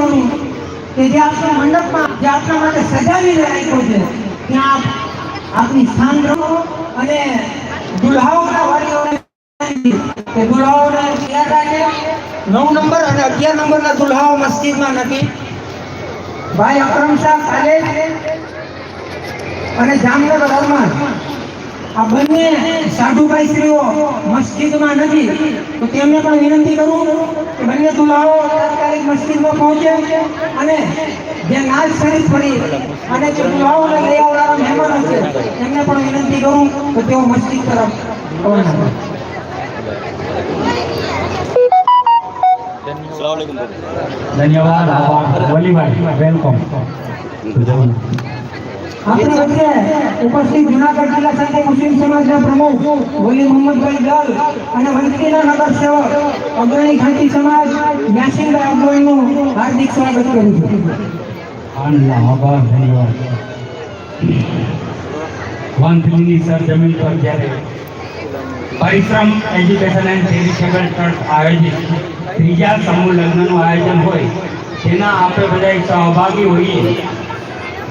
સોનું કે જે આપણા મંડપમાં જે આપણા માટે સજાવી રાખ્યો છે ત્યાં આપ આપની સ્થાન રહો અને દુલ્હાઓના વાલીઓને કે દુલ્હાઓને યાદ રાખે. નવ નંબર અને અગિયાર નંબરના દુલ્હાઓ મસ્જિદમાં નથી. ભાઈ અકરમ શાહ કાલે અને જામનગર અરમાન આ બંને સાધુભાઈ શ્રીઓ મસ્જિદમાં નથી. તો તેમને પણ વિનંતી કરું કે બંને દુલ્હાઓ તાત્કાલિક મસ્જિદમાં પહોંચે અને જે નાચ શરીફ પડી અને જે દુલ્હાઓને લઈ આવનારા મહેમાનો છે તેમને પણ વિનંતી કરું કે તેઓ મસ્જિદ તરફ ધન્યવાદ. વેલકમ ઉપસ્થિત જુનાગઢ જિલ્લા સંઘ મુસ્લિમ સમાજના પ્રમુખ વલી મોહમ્મદભાઈ દલ અને વંથલીના નગર સેવક અગ્રણી ખાંટી સમાજ યાસીનભાઈ અગવઈનું હાર્દિક સ્વાગત કરું છું. પર જ્યારે પરિશ્રમ એજ્યુકેશન એન્ડ ચેરિટેબલ ટ્રસ્ટ આયોજિત લગ્નનું આયોજન હોય, તેના આપણે બધા સહભાગી હોઈએ.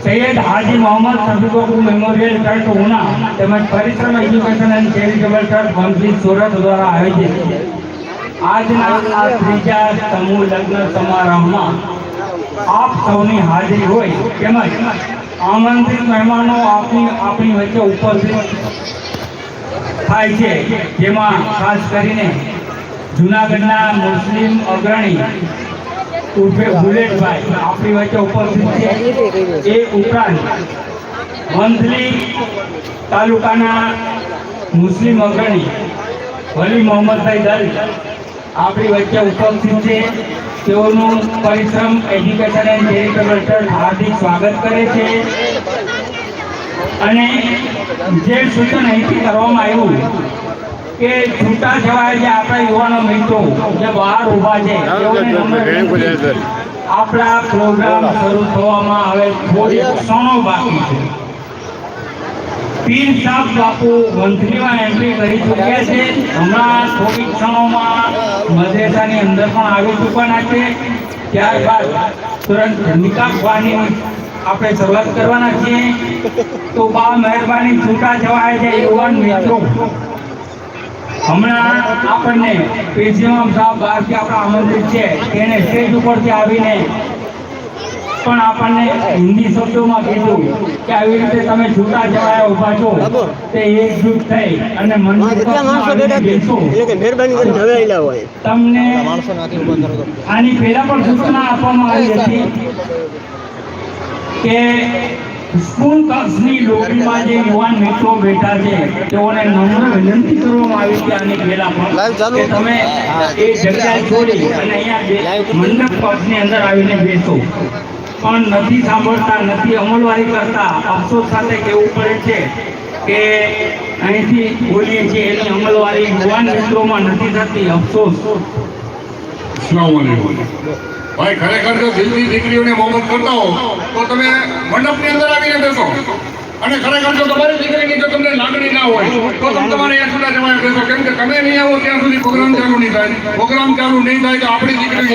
સૈયદ હાજી મોહમ્મદ શફીકુર મેમોરિયલ ટ્રસ્ટ ઉના, તેમજ પરિશ્રમ education and charitable trust Vanthali Surat દ્વારા આયોજિત આજના આ ત્રીજા સમૂહ લગ્ન સમારંભમાં આપ સૌની હાજરી હોય તેમજ આમંત્રિત મહેમાનો આપની આપણી વચ્ચે ઉપસ્થિત થાય છે. જેમાં ખાસ કરીને જુનાગઢના મુસ્લિમ અગ્રણી ઉર્ફે બુલેટભાઈ, આપણી વચ્ચે ઉપસ્થિત છે. એ ઉપરાંત વંથલી તાલુકાના મુસ્લિમ અગ્રણી વલી મોહમ્મદભાઈ દલ આપણી વચ્ચે ઉપસ્થિત છે. તેઓનું Parishram education and charitable trust હાર્દિક સ્વાગત કરે છે. અને જે સૂચન અહીંથી કરવામાં આવ્યું કે છૂટા છવાય જે આપણા યુવાનો મિત્રો જે બહાર ઊભા છે. આપણા પ્રોગ્રામ શરૂ થવામાં હવે થોડી ક્ષણો બાકી છે. પીર સાહેબ બાપુ વંથલીમાં એન્ટ્રી કરી ચૂક્યા છે. હમણાં થોડી ક્ષણોમાં મદ્રેસાની અંદર પણ આવી ચૂકવાના છે. ત્યારબાદ તુરંત નિકાબવાની આપણે શરૂઆત કરવાના છીએ. તો બા મહેરબાની છૂટા જવાય છે યુવાન મિત્રો. હમણાં આપણને પીસીએમ સાહેબ બહારથી આપણા આમંત્રિત છે. તેને સ્ટેજ ઉપરથી આવીને પણ આપણને હિન્દી શબ્દોમાં કીધું કે આવી રીતે તમે છૂટા જવાયા ઊભા છો તે એકજૂટ થઈ અને તમને આની પહેલા પણ સૂચના આપવામાં આવી હતી કે સ્કૂલ કક્ષની લોબીમાં જે યુવાન મિત્રો બેઠા છે તેઓને નમ્ર વિનંતી કરવામાં આવી છે આની પહેલા પણ. ચાલુ? કે તમે એ જગ્યા છોડી અને અહીંયા મંડપ પક્ષની અંદર આવીને બેસો. પણ નથી સાંભળતા નથી અમલવારી કરતા. અફસોસ સાથે કહેવું પડે છે કે અહીંથી બોલીએ છીએ એની અમલવારી યુવાન મિત્રોમાં નથી થતી. અફસોસ. ભાઈ, ખરેખર જો દિલથી દીકરીઓને મોહબ્બત કરતા હો, તો તમે મંડપની અંદર આવીને બેસો. અને ખરેખર જો તમારી દીકરીની જો તમને લાગણી ના હોય, તો તમે તમારે અહીંયા છૂટા જવાય બેસો કેમ કે તમે નહીં આવો, ત્યાં સુધી પ્રોગ્રામ ચાલુ નહીં થાય. પ્રોગ્રામ ચાલુ નહીં થાય તો આપણી દીકરી